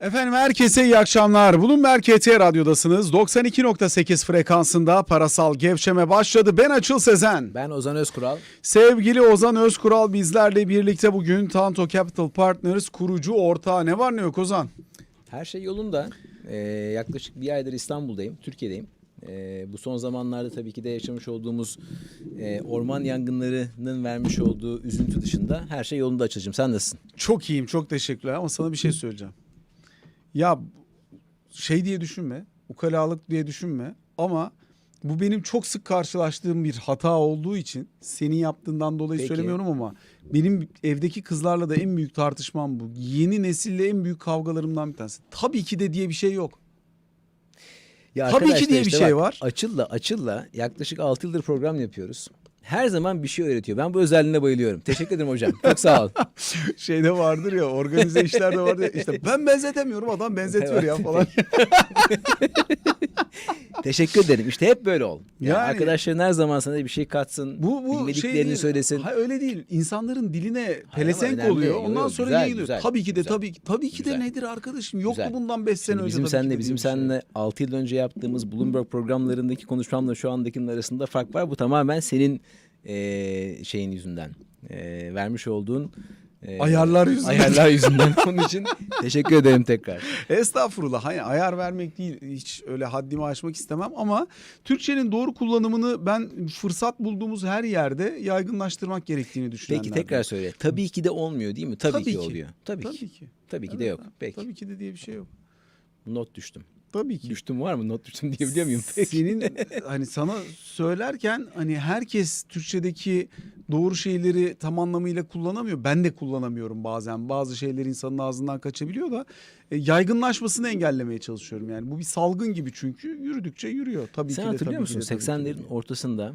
Efendim herkese iyi akşamlar. Bloomberg KT Radyo'dasınız. 92.8 frekansında parasal gevşeme başladı. Ben Açıl Sezen. Ben Ozan Özkural. Sevgili Ozan Özkural bizlerle birlikte bugün Tanto Capital Partners kurucu ortağı. Ne var ne yok Ozan? Her şey yolunda. Ee, yaklaşık bir aydır İstanbul'dayım, Türkiye'deyim. Ee, bu son zamanlarda tabii ki de yaşamış olduğumuz e, orman yangınlarının vermiş olduğu üzüntü dışında her şey yolunda açılacağım. Sen nasılsın? Çok iyiyim, çok teşekkürler ama sana bir şey söyleyeceğim. Ya şey diye düşünme, ukalalık diye düşünme ama bu benim çok sık karşılaştığım bir hata olduğu için senin yaptığından dolayı Peki. söylemiyorum ama benim evdeki kızlarla da en büyük tartışmam bu. Yeni nesille en büyük kavgalarımdan bir tanesi. Tabii ki de diye bir şey yok. Ya Tabii ki diye bir işte şey bak, var. Açıl'la Açıl'la yaklaşık 6 yıldır program yapıyoruz. Her zaman bir şey öğretiyor. Ben bu özelliğine bayılıyorum. Teşekkür ederim hocam. Çok sağ ol. Şeyde vardır ya organize işlerde vardır ya işte ben benzetemiyorum adam benzetiyor ya falan. Teşekkür ederim. İşte hep böyle ol. Yani, Yani- arkadaşların her zaman sana bir şey katsın. Bu bu şey bilmediklerini değil. söylesin. Hayır öyle değil. İnsanların diline pelesenk önemli. oluyor. Ondan yok, sonra güzel, yayılıyor. güzel, tabii ki de güzel. tabii ki tabii ki de Güzel. nedir arkadaşım? Yok Güzel. mu bundan 5 sene Şimdi önce? bizim de diye bizim bir şey. seninle 6 yıl önce yaptığımız Bloomberg programlarındaki konuşmamla şu andakinin arasında fark var. Bu tamamen senin eee, şeyin yüzünden. Eee, vermiş olduğun eee, Ayarlar yüzünden. Ayarlar yüzünden. Onun için teşekkür ederim tekrar. Estağfurullah. Hani ayar vermek değil. Hiç öyle haddimi aşmak istemem ama Türkçenin doğru kullanımını ben fırsat bulduğumuz her yerde yaygınlaştırmak gerektiğini düşünenlerden. Peki tekrar söyle. Tabii ki de olmuyor değil mi? Tabii, Tabii ki, ki. oluyor. Tabii, Tabii ki. ki. Tabii ki de yok. Peki. Tabii ki de diye bir şey yok. Not düştüm. Tabii ki. Düştüm var mı? Not düştüm diyebiliyor muyum? Peki. Senin hani sana söylerken hani herkes Türkçedeki doğru şeyleri tam anlamıyla kullanamıyor. Ben de kullanamıyorum bazen. Bazı şeyler insanın ağzından kaçabiliyor da e, yaygınlaşmasını engellemeye çalışıyorum. Yani bu bir salgın gibi çünkü yürüdükçe yürüyor. Tabii Sen ki de hatırlıyor tabii ki musun? de, tabii ki de. 80'lerin ortasında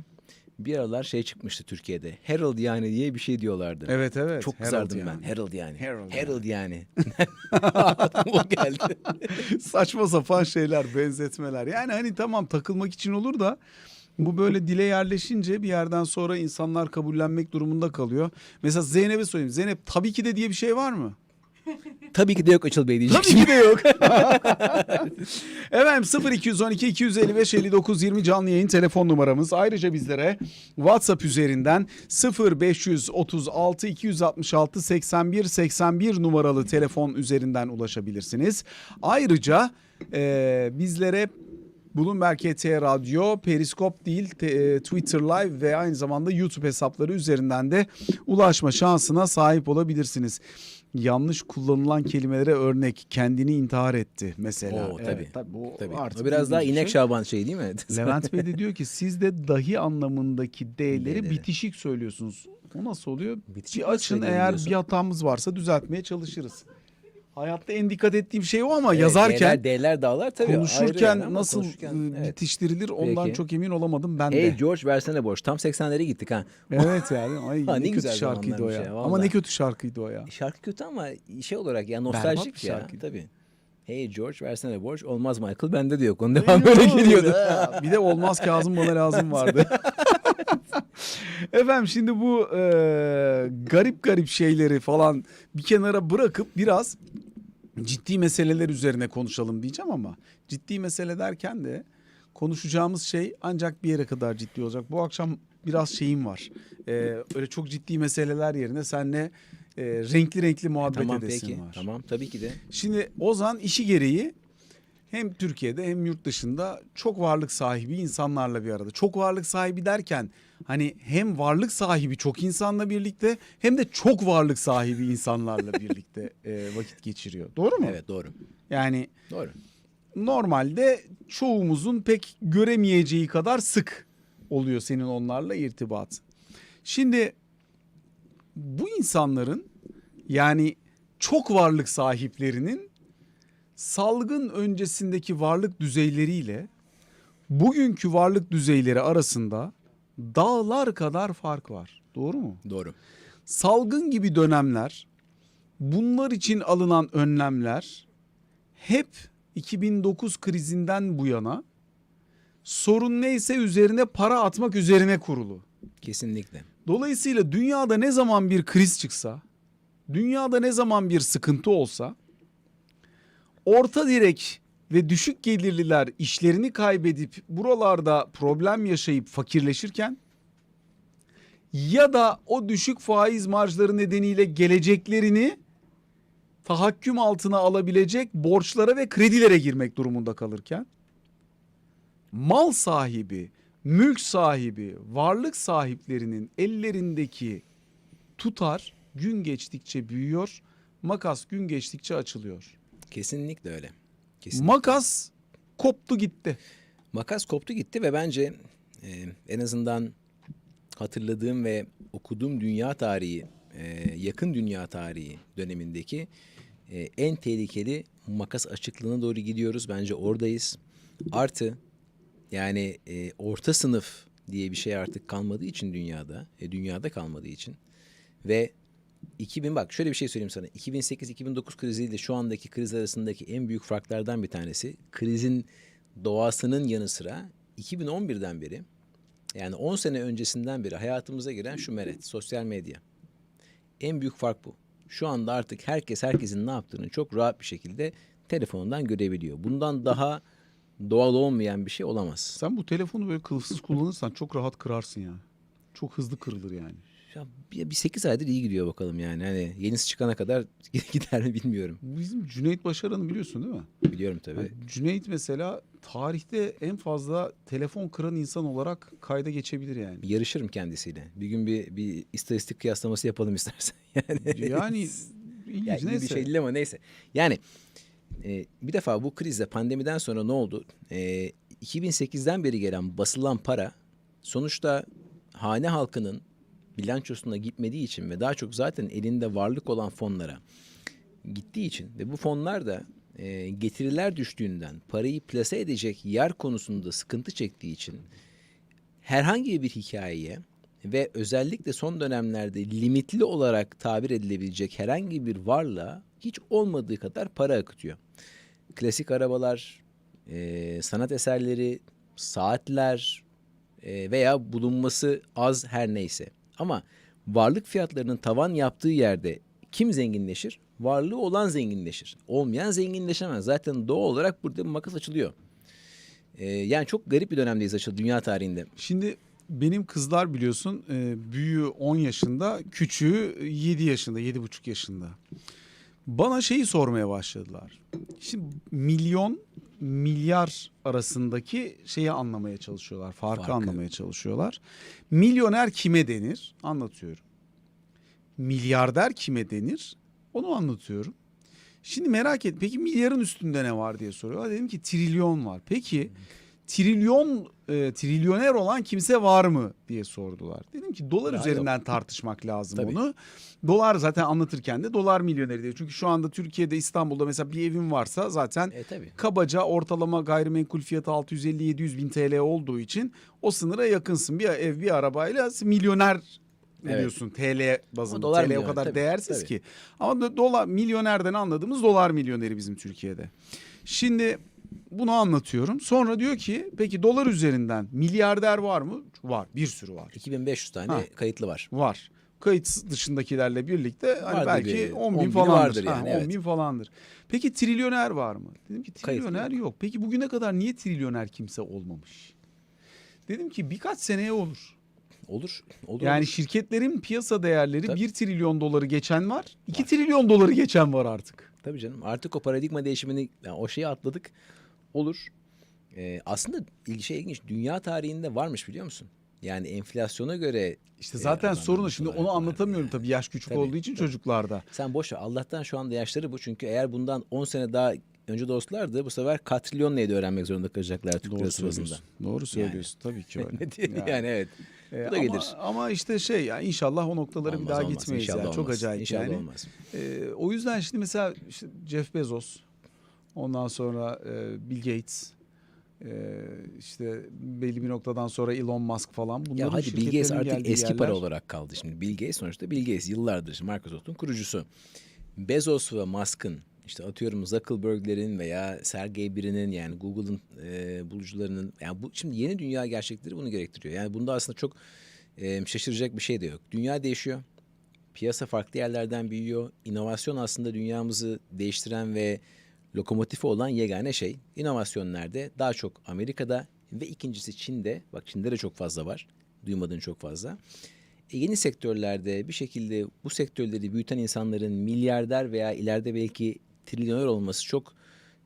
bir aralar şey çıkmıştı Türkiye'de. Herald yani diye bir şey diyorlardı. Evet evet. Çok Herald kızardım yani. ben. Herald yani. Herald Herald, yani. Aklıma o geldi. Saçma sapan şeyler, benzetmeler. Yani hani tamam takılmak için olur da bu böyle dile yerleşince bir yerden sonra insanlar kabullenmek durumunda kalıyor. Mesela Zeynep'e söyleyeyim. Zeynep tabii ki de diye bir şey var mı? Tabii ki de yok Açıl Bey diyecek. Tabii ki de yok. Efendim 0212 255 59 20 canlı yayın telefon numaramız. Ayrıca bizlere WhatsApp üzerinden 0536 266 81 81 numaralı telefon üzerinden ulaşabilirsiniz. Ayrıca e, bizlere Bloomberg KT Radyo, Periskop değil, te- e, Twitter Live ve aynı zamanda YouTube hesapları üzerinden de ulaşma şansına sahip olabilirsiniz. Yanlış kullanılan kelimelere örnek kendini intihar etti mesela. Oo, tabii. Evet, tabii bu Tabii. artık O biraz daha inek şey. şaban şey değil mi? Levent Bey de diyor ki siz de dahi anlamındaki D'leri bitişik söylüyorsunuz. O nasıl oluyor? Bitişik bir açın söylüyorum eğer bir hatamız varsa düzeltmeye çalışırız. Hayatta en dikkat ettiğim şey o ama Evet, yazarken D'ler, D'ler dağlar tabii. ayrı konuşurken yani ama nasıl konuşurken, e, evet. bitiştirilir ondan Peki. çok emin olamadım ben de. Hey George versene boş. Tam 80'lere gittik ha. Evet yani ay Ha, ne, ne kötü güzel şarkıydı o zamanlarmış ya. ya, Ama vallahi. ne kötü şarkıydı o ya. Şarkı kötü ama şey olarak ya Berbat nostaljik bir ya. şarkıydı. Tabii. Hey George versene borç. Olmaz Michael bende de yok. Onun devam böyle gidiyordu. bir de olmaz Kazım bana lazım vardı. Efendim şimdi bu e, garip garip şeyleri falan bir kenara bırakıp biraz ciddi meseleler üzerine konuşalım diyeceğim ama ciddi mesele derken de konuşacağımız şey ancak bir yere kadar ciddi olacak. Bu akşam biraz şeyim var. E, öyle çok ciddi meseleler yerine seninle e, renkli renkli muhabbet tamam edesim peki. var. Tamam tabii ki de. Şimdi Ozan işi gereği hem Türkiye'de hem yurt dışında çok varlık sahibi insanlarla bir arada. Çok varlık sahibi derken hani hem varlık sahibi çok insanla birlikte hem de çok varlık sahibi insanlarla birlikte e, vakit geçiriyor. Doğru mu? Evet doğru. Yani Doğru. normalde çoğumuzun pek göremeyeceği kadar sık oluyor senin onlarla irtibat. Şimdi bu insanların yani çok varlık sahiplerinin salgın öncesindeki varlık düzeyleriyle bugünkü varlık düzeyleri arasında dağlar kadar fark var. Doğru mu? Doğru. Salgın gibi dönemler, bunlar için alınan önlemler hep 2009 krizinden bu yana sorun neyse üzerine para atmak üzerine kurulu. Kesinlikle. Dolayısıyla dünyada ne zaman bir kriz çıksa, dünyada ne zaman bir sıkıntı olsa orta direk ve düşük gelirliler işlerini kaybedip buralarda problem yaşayıp fakirleşirken ya da o düşük faiz marjları nedeniyle geleceklerini tahakküm altına alabilecek borçlara ve kredilere girmek durumunda kalırken mal sahibi, mülk sahibi, varlık sahiplerinin ellerindeki tutar gün geçtikçe büyüyor, makas gün geçtikçe açılıyor. Kesinlikle öyle. Kesinlikle. Makas koptu gitti. Makas koptu gitti ve bence e, en azından hatırladığım ve okuduğum dünya tarihi, e, yakın dünya tarihi dönemindeki e, en tehlikeli makas açıklığına doğru gidiyoruz. Bence oradayız. Artı yani e, orta sınıf diye bir şey artık kalmadığı için dünyada, e, dünyada kalmadığı için ve 2000 bak şöyle bir şey söyleyeyim sana. 2008-2009 kriziyle şu andaki kriz arasındaki en büyük farklardan bir tanesi krizin doğasının yanı sıra 2011'den beri yani 10 sene öncesinden beri hayatımıza giren şu meret, sosyal medya. En büyük fark bu. Şu anda artık herkes herkesin ne yaptığını çok rahat bir şekilde telefonundan görebiliyor. Bundan daha doğal olmayan bir şey olamaz. Sen bu telefonu böyle kılıfsız kullanırsan çok rahat kırarsın ya. Çok hızlı kırılır yani. Ya bir, bir 8 aydır iyi gidiyor bakalım yani. Hani yenisi çıkana kadar gider mi bilmiyorum. Bizim Cüneyt Başaran'ı biliyorsun değil mi? Biliyorum tabii. Yani Cüneyt mesela tarihte en fazla telefon kıran insan olarak kayda geçebilir yani. Yarışırım kendisiyle. Bir gün bir, bir istatistik kıyaslaması yapalım istersen. Yani, Yani ya ilginç iyi bir neyse. şey değil ama neyse. Yani e, bir defa bu krizde pandemiden sonra ne oldu? E, 2008'den beri gelen basılan para sonuçta hane halkının bilançosuna gitmediği için ve daha çok zaten elinde varlık olan fonlara gittiği için ve bu fonlar da e, getiriler düştüğünden parayı plase edecek yer konusunda sıkıntı çektiği için herhangi bir hikayeye ve özellikle son dönemlerde limitli olarak tabir edilebilecek herhangi bir varlığa hiç olmadığı kadar para akıtıyor. Klasik arabalar, e, sanat eserleri, saatler e, veya bulunması az her neyse. Ama varlık fiyatlarının tavan yaptığı yerde kim zenginleşir? Varlığı olan zenginleşir. Olmayan zenginleşemez. Zaten doğal olarak burada makas açılıyor. E, yani çok garip bir dönemdeyiz açıldı dünya tarihinde. Şimdi benim kızlar biliyorsun e, büyüğü 10 yaşında, küçüğü 7 yaşında, 7,5 yaşında. Bana şeyi sormaya başladılar. Şimdi milyon milyar arasındaki şeyi anlamaya çalışıyorlar. Farkı, Farkı. anlamaya çalışıyorlar. Milyoner kime denir? Anlatıyorum. Milyarder kime denir? Onu anlatıyorum. Şimdi merak et. Peki milyarın üstünde ne var diye soruyorlar. Dedim ki trilyon var. Peki trilyon e, trilyoner olan kimse var mı diye sordular. Dedim ki dolar Ya üzerinden tartışmak lazım Tabii. onu. Dolar zaten anlatırken de dolar milyoneri diyor. Çünkü şu anda Türkiye'de İstanbul'da mesela bir evin varsa zaten E tabii. kabaca ortalama gayrimenkul fiyatı 650-700 bin TL olduğu için o sınıra yakınsın. Bir ev bir arabayla milyoner Evet. oluyorsun TL bazında. dolar TL o milyoner, kadar tabii, değersiz tabii. ki. Ama do- dolar milyonerden anladığımız dolar milyoneri bizim Türkiye'de. Şimdi bunu anlatıyorum. Sonra diyor ki peki dolar üzerinden milyarder var mı? Var. Bir sürü var. 2500 tane Ha. kayıtlı var. Var. Kayıt dışındakilerle birlikte hani Vardır belki bir 10 10 bin bini falandır. vardır yani, 10 evet. bin falandır. Peki trilyoner var mı? Dedim ki Kayıtlı trilyoner yok. Peki bugüne kadar niye trilyoner kimse olmamış? Dedim ki birkaç seneye olur. Olur. Olur. Yani olur. şirketlerin piyasa değerleri Tabii. 1 trilyon doları geçen var. 2 trilyon doları geçen var artık. Tabii canım. Artık o paradigma değişimini yani o şeyi atladık. Olur. Ee, aslında ilgi şey ilginç. Dünya tarihinde varmış biliyor musun? Yani enflasyona göre İşte e, zaten adamlar sorunu şimdi onu anlatamıyorum yani. tabii yaş küçük Tabii, olduğu için tabii. çocuklarda. Sen boş ver. Allah'tan şu anda yaşları bu. Çünkü eğer bundan 10 sene daha önce dostlardı bu sefer katrilyon neydi öğrenmek zorunda kalacaklar Türk Doğru lirası bazında. söylüyorsun. Doğru söylüyorsun. Tabii ki öyle. Yani. yani evet. Ee, Bu da ama, gelir. ama işte şey ya inşallah o noktalara bir Olmaz, daha olmaz. gitmeyiz İnşallah ya. Çok olmaz. acayip İnşallah yani. olmaz. Ee, o yüzden şimdi mesela işte Jeff Bezos, ondan sonra e, Bill Gates, e, işte belli bir noktadan sonra Elon Musk falan bunların Ya hadi Bill Gates artık eski para yerler- olarak kaldı. Şimdi Bill Gates sonuçta Bill Gates yıllardır Microsoft'un kurucusu. Bezos ve Musk'ın işte atıyorum Zuckerberg'lerin veya Sergey Brin'in yani Google'ın e, bulucularının yani bu şimdi yeni dünya gerçekleri bunu gerektiriyor. Yani bunda aslında çok e, şaşıracak bir şey de yok. Dünya değişiyor. Piyasa farklı yerlerden büyüyor. İnovasyon aslında dünyamızı değiştiren ve lokomotifi olan yegane şey. İnovasyon nerede? Daha çok Amerika'da ve ikincisi Çin'de. Bak Çin'de de çok fazla var. Duymadığın çok fazla. E, yeni sektörlerde bir şekilde bu sektörleri büyüten insanların milyarder veya ileride belki trilyoner olması çok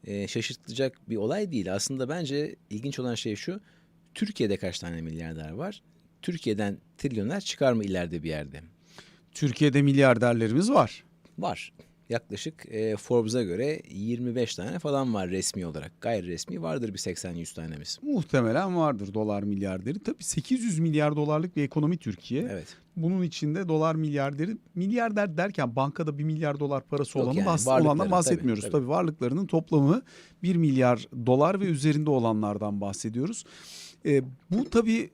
e, şaşırtacak bir olay değil. Aslında bence ilginç olan şey şu. Türkiye'de kaç tane milyarder var? Türkiye'den trilyoner çıkar mı ileride bir yerde? Türkiye'de milyarderlerimiz var. Var. Yaklaşık e, Forbes'a göre 25 tane falan var resmi olarak. Gayri resmi vardır bir 80-100 tanemiz. Muhtemelen vardır dolar milyarderi. Tabii 800 milyar dolarlık bir ekonomi Türkiye. Evet. Bunun içinde dolar milyarderi milyarder derken bankada 1 milyar dolar parası Yok olanı yani, bahs- olandan bahsetmiyoruz. tabii, Tabii, tabii. varlıklarının toplamı 1 milyar dolar ve üzerinde olanlardan bahsediyoruz. Ee, bu tabii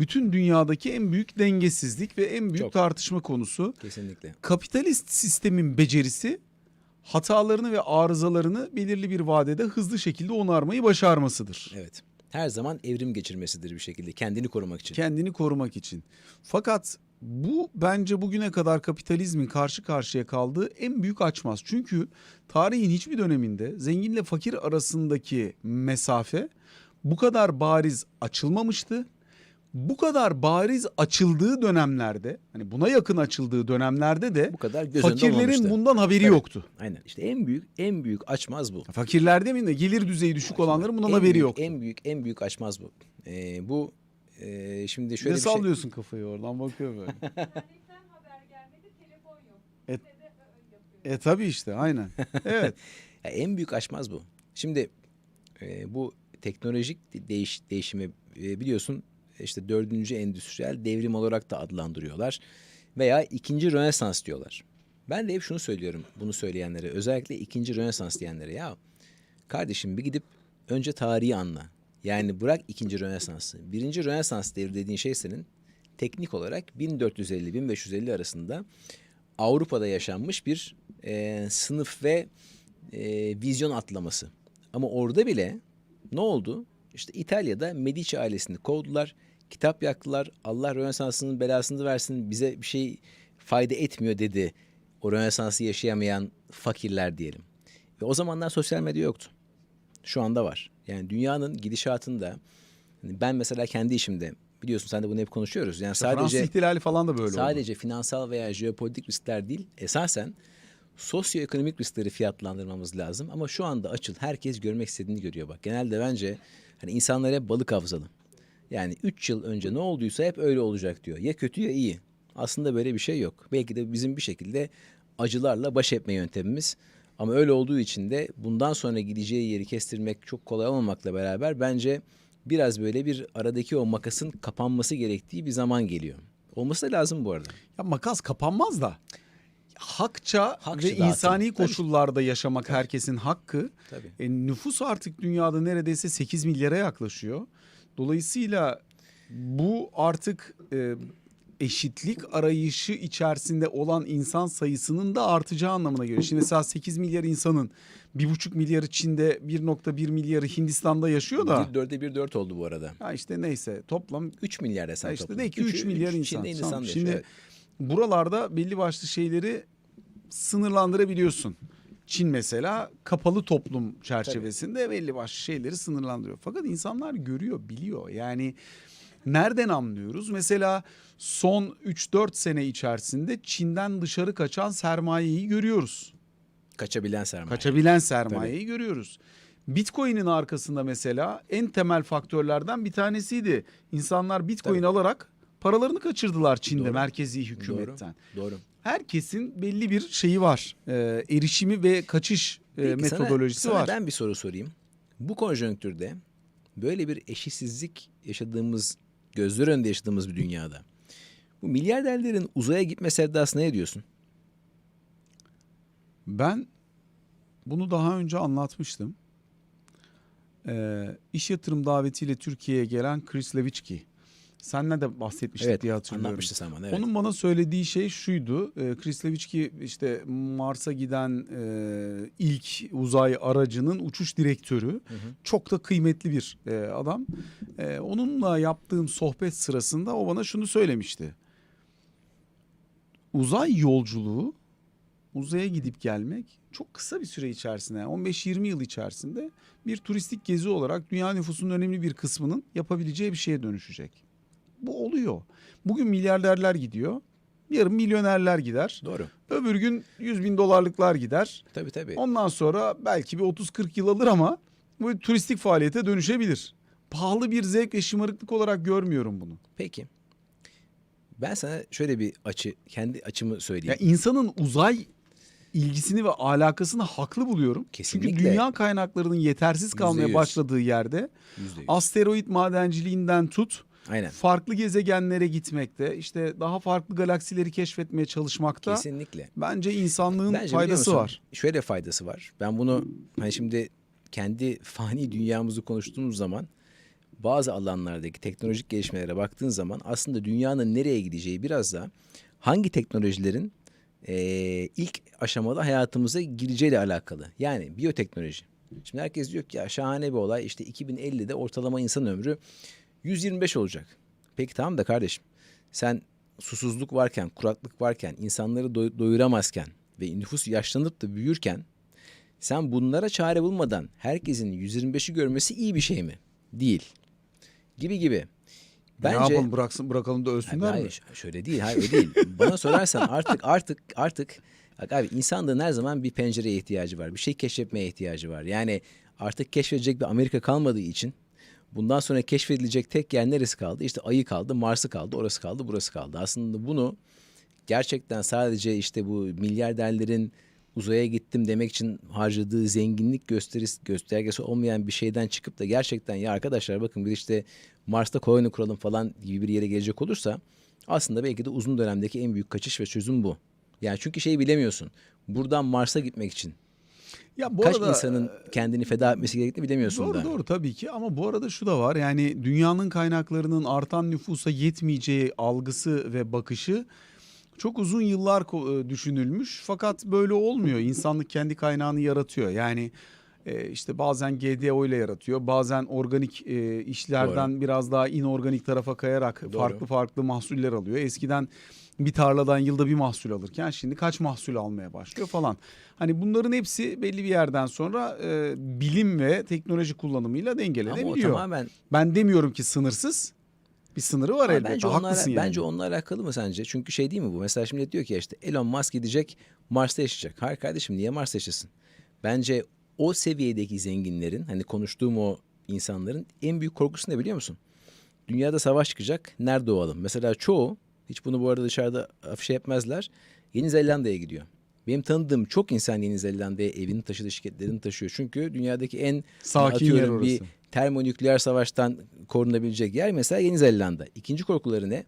bütün dünyadaki en büyük dengesizlik ve en büyük Çok. tartışma konusu. Kesinlikle. Kapitalist sistemin becerisi hatalarını ve arızalarını belirli bir vadede hızlı şekilde onarmayı başarmasıdır. Evet. Her zaman evrim geçirmesidir bir şekilde kendini korumak için. Kendini korumak için. Fakat bu bence bugüne kadar kapitalizmin karşı karşıya kaldığı en büyük açmaz. Çünkü tarihin hiçbir döneminde zenginle fakir arasındaki mesafe bu kadar bariz açılmamıştı. Bu kadar bariz açıldığı dönemlerde, hani buna yakın açıldığı dönemlerde de Bu kadar önünde olmamıştı. fakirlerin bundan haberi Tabii. yoktu. Aynen. İşte en büyük en büyük açmaz bu. Fakirler demeyin de gelir düzeyi düşük olanların bundan en haberi büyük, yoktu. En büyük en büyük açmaz bu. Ee, bu e, şimdi şöyle ne bir şey. sallıyorsun kafayı oradan bakıyor böyle. E- e tabii işte aynen. Evet. Ya en büyük aşmaz bu. Şimdi e, bu teknolojik değiş, değişimi e, biliyorsun işte dördüncü endüstriyel devrim olarak da adlandırıyorlar. Veya ikinci Rönesans diyorlar. Ben de hep şunu söylüyorum bunu söyleyenlere özellikle ikinci Rönesans diyenlere ya kardeşim bir gidip önce tarihi anla. Yani bırak ikinci Rönesans'ı. Birinci Rönesans devri dediğin şey senin teknik olarak 1450-1550 arasında Avrupa'da yaşanmış bir e, sınıf ve e, vizyon atlaması. Ama orada bile ne oldu? İşte İtalya'da Medici ailesini kovdular. Kitap yaktılar. Allah Rönesans'ın belasını versin bize bir şey fayda etmiyor dedi. O Rönesans'ı yaşayamayan fakirler diyelim. Ve o zamanlar sosyal medya yoktu. Şu anda var. Yani dünyanın gidişatında hani ben mesela kendi işimde biliyorsun sen de bunu hep konuşuyoruz. Yani Fransız sadece ihtilali falan da böyle oldu. Sadece finansal veya jeopolitik riskler değil, esasen sosyoekonomik riskleri fiyatlandırmamız lazım. Ama şu anda açıl herkes görmek istediğini görüyor bak. Genelde bence hani insanlar hep balık havzalı. Yani 3 yıl önce ne olduysa hep öyle olacak diyor. Ya kötü ya iyi. Aslında böyle bir şey yok. Belki de bizim bir şekilde acılarla baş etme yöntemimiz. Ama öyle olduğu için de bundan sonra gideceği yeri kestirmek çok kolay olmamakla beraber bence biraz böyle bir aradaki o makasın kapanması gerektiği bir zaman geliyor. Olması da lazım bu arada. Ya makas kapanmaz da hakça, Hakça ve insani Tabii. koşullarda yaşamak herkesin hakkı. Tabii. E, nüfus artık dünyada neredeyse 8 milyara yaklaşıyor. Dolayısıyla bu artık e, eşitlik arayışı içerisinde olan insan sayısının da artacağı anlamına geliyor. Şimdi mesela 8 milyar insanın 1,5 milyarı Çin'de 1,1 milyarı Hindistan'da yaşıyor da. Bir dörde bir dört oldu bu arada. Ha işte neyse toplam 3 milyar hesap işte toplam. ki 3 Üçü- milyar üç insan. Çin'de Tamam, Şimdi evet. buralarda belli başlı şeyleri sınırlandırabiliyorsun. Çin mesela kapalı toplum çerçevesinde belli başlı şeyleri sınırlandırıyor. Fakat insanlar görüyor, biliyor. Yani nereden anlıyoruz? Mesela son 3-4 sene içerisinde Çin'den dışarı kaçan sermayeyi görüyoruz. Kaçabilen sermaye. Kaçabilen sermayeyi görüyoruz. Bitcoin'in arkasında mesela en temel faktörlerden bir tanesiydi. İnsanlar Bitcoin Tabii. alarak paralarını kaçırdılar Çin'de Doğru. merkezi hükümetten. Doğru. Herkesin belli bir şeyi var. e, erişimi ve kaçış e, Peki sana- metodolojisi sana var. ben bir soru sorayım. Bu konjonktürde böyle bir eşitsizlik yaşadığımız, gözler önünde yaşadığımız bir dünyada bu milyarderlerin uzaya gitme sevdasına ne diyorsun? Ben bunu daha önce anlatmıştım. E, iş yatırım davetiyle Türkiye'ye gelen Chris Levitsky. Senle de bahsetmiştik evet, diye hatırlıyorum. anlatmıştı sen bana. Evet. Onun bana söylediği şey şuydu. E, Chris Levitsky işte Mars'a giden e, ilk uzay aracının uçuş direktörü. Çok da kıymetli bir e, adam. E, onunla yaptığım sohbet sırasında o bana şunu söylemişti. Uzay yolculuğu uzaya gidip gelmek çok kısa bir süre içerisinde yani 15-20 yıl içerisinde bir turistik gezi olarak dünya nüfusunun önemli bir kısmının yapabileceği bir şeye dönüşecek. Bu oluyor. Bugün milyarderler gidiyor. Yarın milyonerler gider. Doğru. Öbür gün 100 bin dolarlıklar gider. Tabii tabii. Ondan sonra belki bir 30-40 yıl alır ama bu turistik faaliyete dönüşebilir. Pahalı bir zevk ve şımarıklık olarak görmüyorum bunu. Peki. Ben sana şöyle bir açı, kendi açımı söyleyeyim. Ya insanın uzay ilgisini ve alakasını haklı buluyorum. Çünkü Kesinlikle. dünya kaynaklarının yetersiz kalmaya Yüzde yüz. başladığı yerde Yüzde yüz. asteroid madenciliğinden tut Aynen. farklı gezegenlere gitmekte işte daha farklı galaksileri keşfetmeye çalışmakta Kesinlikle. bence insanlığın Bence faydası musun, var. Şöyle faydası var. Ben bunu hani şimdi kendi fani dünyamızı konuştuğumuz zaman bazı alanlardaki teknolojik gelişmelere baktığın zaman aslında dünyanın nereye gideceği biraz da hangi teknolojilerin eee, ilk aşamada hayatımıza gireceğiyle alakalı. Yani biyoteknoloji. Şimdi herkes diyor ki ya şahane bir olay işte 2050'de ortalama insan ömrü 125 olacak. Peki tamam da kardeşim sen susuzluk varken, kuraklık varken, insanları doy- doyuramazken ve nüfus yaşlanıp da büyürken sen bunlara çare bulmadan herkesin 125'i görmesi iyi bir şey mi? Değil. Gibi gibi. ne yapalım bıraksın bırakalım da ölsünler mi? hayır, şöyle değil, hayır öyle değil. Bana sorarsan artık artık artık bak abi insanlığın her zaman bir pencereye ihtiyacı var. Bir şey keşfetmeye ihtiyacı var. Yani artık keşfedecek bir Amerika kalmadığı için bundan sonra keşfedilecek tek yer neresi kaldı? İşte ayı kaldı, Mars'ı kaldı, orası kaldı, burası kaldı. Aslında bunu gerçekten sadece işte bu milyarderlerin uzaya gittim demek için harcadığı zenginlik gösterisi, göstergesi olmayan bir şeyden çıkıp da gerçekten ya arkadaşlar bakın biz işte Mars'ta koloni kuralım falan gibi bir yere gelecek olursa aslında belki de uzun dönemdeki en büyük kaçış ve çözüm bu. Yani çünkü şeyi bilemiyorsun. Buradan Mars'a gitmek için Ya bu kaç arada, insanın kendini feda etmesi gerektiğini bilemiyorsun Doğru da. doğru tabii ki ama bu arada şu da var yani dünyanın kaynaklarının artan nüfusa yetmeyeceği algısı ve bakışı çok uzun yıllar e, düşünülmüş fakat böyle olmuyor. İnsanlık kendi kaynağını yaratıyor yani e, işte bazen GDO ile yaratıyor bazen organik e, işlerden biraz daha inorganik tarafa kayarak Doğru. farklı farklı mahsuller alıyor. Eskiden bir tarladan yılda bir mahsul alırken şimdi kaç mahsul almaya başlıyor falan. Hani bunların hepsi belli bir yerden sonra e, bilim ve teknoloji kullanımıyla Ama o dengelenebiliyor. tamamen Ben demiyorum ki sınırsız. Bir sınırı var Ama elbette. Bence onunla, Haklısın yani. bence onunla alakalı mı sence? Çünkü şey değil mi bu? Mesela şimdi diyor ki işte Elon Musk gidecek Mars'ta yaşayacak. Hayır kardeşim niye Mars'ta yaşasın? Bence o seviyedeki zenginlerin hani konuştuğum o insanların en büyük korkusu ne biliyor musun? Dünyada savaş çıkacak. Nerede olalım? Mesela çoğu hiç bunu bu arada dışarıda afişe yapmazlar. Yeni Zelanda'ya gidiyor. Benim tanıdığım çok insan Yeni Zelanda'ya evini taşıdığı şirketlerini taşıyor. Çünkü dünyadaki en Sakin yer orası. bir termonükleer savaştan korunabilecek yer mesela Yeni Zelanda. İkinci korkuları ne?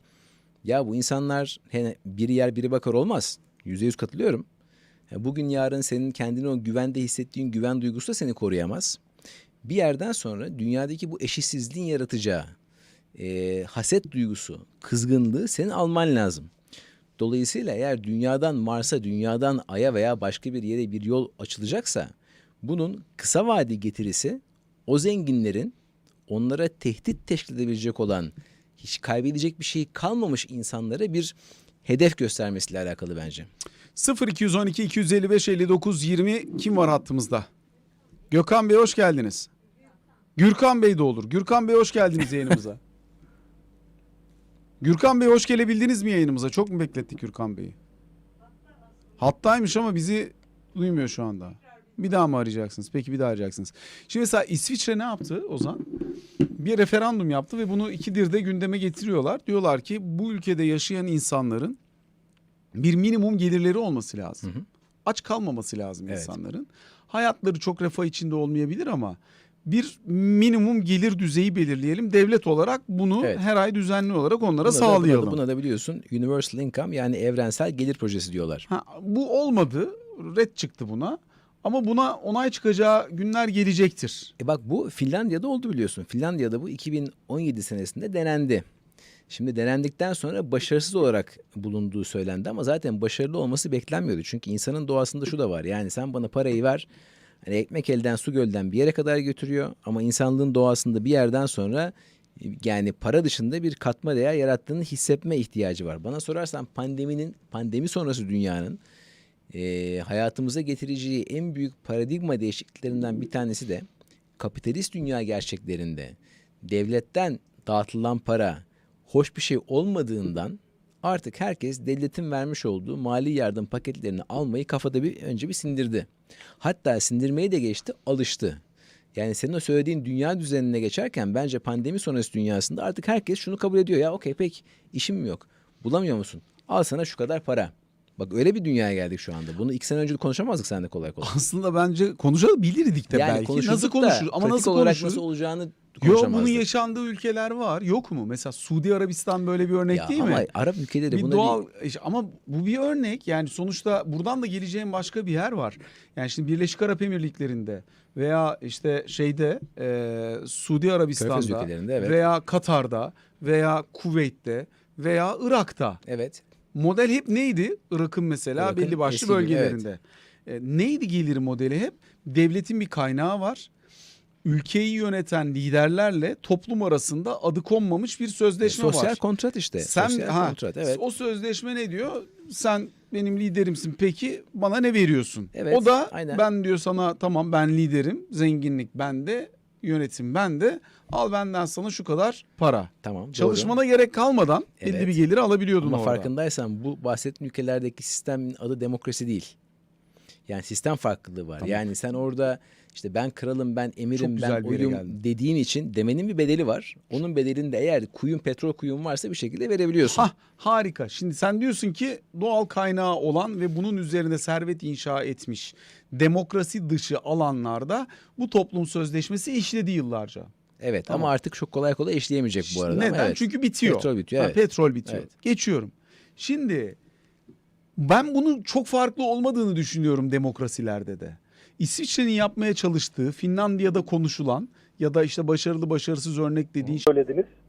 Ya bu insanlar he, biri yer biri bakar olmaz. Yüzde yüz katılıyorum. Bugün yarın senin kendini o güvende hissettiğin güven duygusu da seni koruyamaz. Bir yerden sonra dünyadaki bu eşitsizliğin yaratacağı e, haset duygusu, kızgınlığı senin alman lazım. Dolayısıyla eğer dünyadan Mars'a, dünyadan Ay'a veya başka bir yere bir yol açılacaksa bunun kısa vade getirisi o zenginlerin onlara tehdit teşkil edebilecek olan hiç kaybedecek bir şey kalmamış insanlara bir hedef göstermesiyle alakalı bence. 0212 255 59 20 kim var hattımızda? Gökhan Bey hoş geldiniz. Gürkan Bey de olur. Gürkan Bey hoş geldiniz yayınımıza. Gürkan Bey hoş gelebildiniz mi yayınımıza? Çok mu beklettik Gürkan Bey'i? Hattaymış ama bizi duymuyor şu anda. Bir daha mı arayacaksınız? Peki bir daha arayacaksınız. Şimdi mesela İsviçre ne yaptı Ozan? Bir referandum yaptı ve bunu ikidir de gündeme getiriyorlar. Diyorlar ki bu ülkede yaşayan insanların bir minimum gelirleri olması lazım. Hı hı. Aç kalmaması lazım Evet. insanların. Hayatları çok refah içinde olmayabilir ama bir minimum gelir düzeyi belirleyelim. Devlet olarak bunu Evet. her ay düzenli olarak onlara Buna da- sağlayalım. Buna da, buna da biliyorsun Universal Income yani evrensel gelir projesi diyorlar. Ha, bu olmadı. Red çıktı buna. Ama buna onay çıkacağı günler gelecektir. E bak bu Finlandiya'da oldu biliyorsun. Finlandiya'da bu 2017 senesinde denendi. Şimdi denendikten sonra başarısız olarak bulunduğu söylendi ama zaten başarılı olması beklenmiyordu. Çünkü insanın doğasında şu da var. Yani sen bana parayı ver. Hani ekmek elden su gölden bir yere kadar götürüyor. Ama insanlığın doğasında bir yerden sonra yani para dışında bir katma değer yarattığını hissetme ihtiyacı var. Bana sorarsan pandeminin pandemi sonrası dünyanın e, hayatımıza getireceği en büyük paradigma değişikliklerinden bir tanesi de kapitalist dünya gerçeklerinde devletten dağıtılan para hoş bir şey olmadığından artık herkes devletin vermiş olduğu mali yardım paketlerini almayı kafada bir önce bir sindirdi. Hatta sindirmeyi de geçti, alıştı. Yani senin o söylediğin dünya düzenine geçerken bence pandemi sonrası dünyasında artık herkes şunu kabul ediyor. Ya okey pek işim yok? Bulamıyor musun? Al sana şu kadar para. Bak öyle bir dünyaya geldik şu anda. Bunu iki sene önce konuşamazdık seninle kolay kolay. Aslında bence konuşabilirdik de yani belki. Nasıl da konuşuruz? Ama nasıl olarak konuşuruz? nasıl olacağını Yok bunun yaşandığı ülkeler var. Yok mu? Mesela Suudi Arabistan böyle bir örnek Ya değil ama mi? Arap ülkeleri bir buna doğal ama bu bir örnek yani sonuçta buradan da geleceğin başka bir yer var. Yani şimdi Birleşik Arap Emirlikleri'nde veya işte şeyde e, Suudi Arabistan'da evet. veya Katar'da veya Kuveyt'te veya Irak'ta Evet. Model hep neydi? Irak'ın mesela Irak'ın belli başlı eski gibi, bölgelerinde. E, neydi gelir modeli hep? Devletin bir kaynağı var. Ülkeyi yöneten liderlerle toplum arasında adı konmamış bir sözleşme Sosyal var. kontrat işte. Sen Sosyal ha, kontrat. Evet. o sözleşme ne diyor? Sen benim liderimsin peki bana ne veriyorsun? Evet, o da aynen. ben diyor sana tamam ben liderim, zenginlik bende, yönetim bende. Al benden sana şu kadar para. Tamam. doğru. Çalışmana gerek kalmadan belli Evet. bir geliri alabiliyordun Ama orada. farkındaysan bu bahsettiğin ülkelerdeki sistemin adı demokrasi değil. Yani sistem farklılığı var. Tamam. Yani sen orada işte ben kralım, ben emirim, ben oyum dediğin için demenin bir bedeli var. Onun bedelini de eğer kuyun petrol kuyun varsa bir şekilde verebiliyorsun. Hah harika. Şimdi sen diyorsun ki doğal kaynağı olan ve bunun üzerine servet inşa etmiş demokrasi dışı alanlarda bu toplum sözleşmesi işledi yıllarca. Evet Tamam. ama artık çok kolay kolay işleyemeyecek bu arada. Neden? evet. Çünkü bitiyor. Petrol bitiyor, Ha, evet. Petrol bitiyor. Evet. Geçiyorum. Şimdi ben bunun çok farklı olmadığını düşünüyorum demokrasilerde de. İsviçre'nin yapmaya çalıştığı, Finlandiya'da konuşulan ya da işte başarılı başarısız örnek dediğin söylediniz.